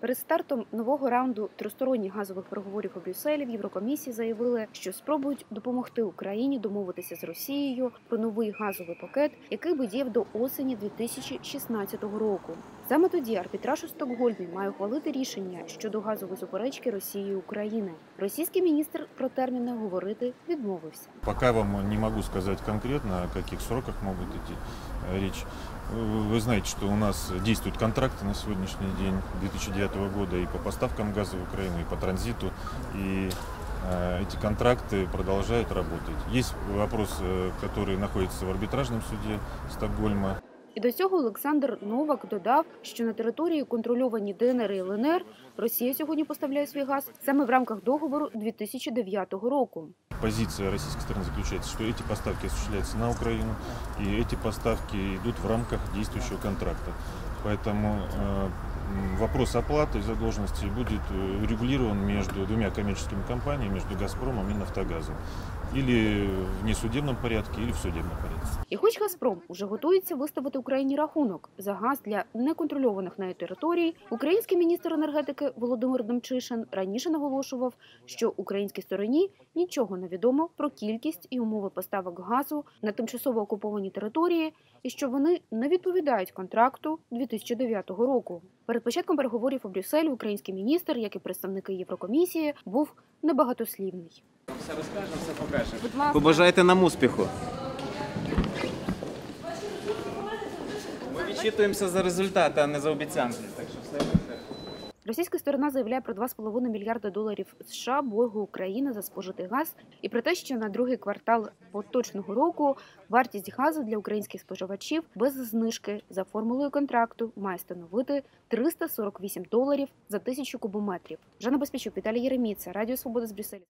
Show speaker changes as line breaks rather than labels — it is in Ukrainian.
Перед стартом нового раунду тристоронніх газових переговорів у Брюсселі в Єврокомісії заявили, що спробують допомогти Україні домовитися з Росією про новий газовий пакет, який би діяв до осені 2016 року. Саме тоді арбітраж у Стокгольмі має ухвалити рішення щодо газової суперечки Росії і України. Російський міністр про терміни говорити відмовився.
Пока вам не могу сказать конкретно, о каких сроках могут идти э, речь. Вы вы знаете, что у нас действуют контракты на сегодняшний день 2009 года и по поставкам газа в Украину, и по транзиту. И э, эти контракты продолжают работать. Есть вопрос, э, который находится в арбитражном суде Стокгольма.
І до цього Олександр Новак додав, що на території контрольовані ДНР і ЛНР Росія сьогодні поставляє свій газ саме в рамках договору 2009 року.
Позиция российской стороны заключается, что эти поставки осуществляются на Украину, и эти поставки идут в рамках действующего контракта. Поэтому э, м, вопрос оплаты задолженности будет э, урегулирован между двумя коммерческими компаниями, между «Газпромом» и «Нафтогазом». Или в несудебном порядке, или в судебном порядке.
І хоч Газпром уже готується виставити Україні рахунок за газ для неконтрольованих нею територій, український міністр енергетики Володимир Демчишин раніше наголошував, що українській стороні нічого не відомо про кількість і умови поставок газу на тимчасово окуповані території, і що вони не відповідають контракту 2009 року. Перед початком переговорів у Брюсселі український міністр, як і представники Єврокомісії, був небагатослівний.
Все розкажемо, все покажемо.
Будь ласка.
Побажайте нам успіху. Ми відчитуємося за результати, а не за обіцянки. Так що все.
Російська сторона заявляє про 2,5 мільярда доларів США боргу України за спожитий газ і про те, що на другий квартал поточного року вартість газу для українських споживачів без знижки за формулою контракту має становити 348 доларів за тисячу кубометрів. Жанна Безпечук, Віталій Єреміца, Радіо Свобода з Брюсселя.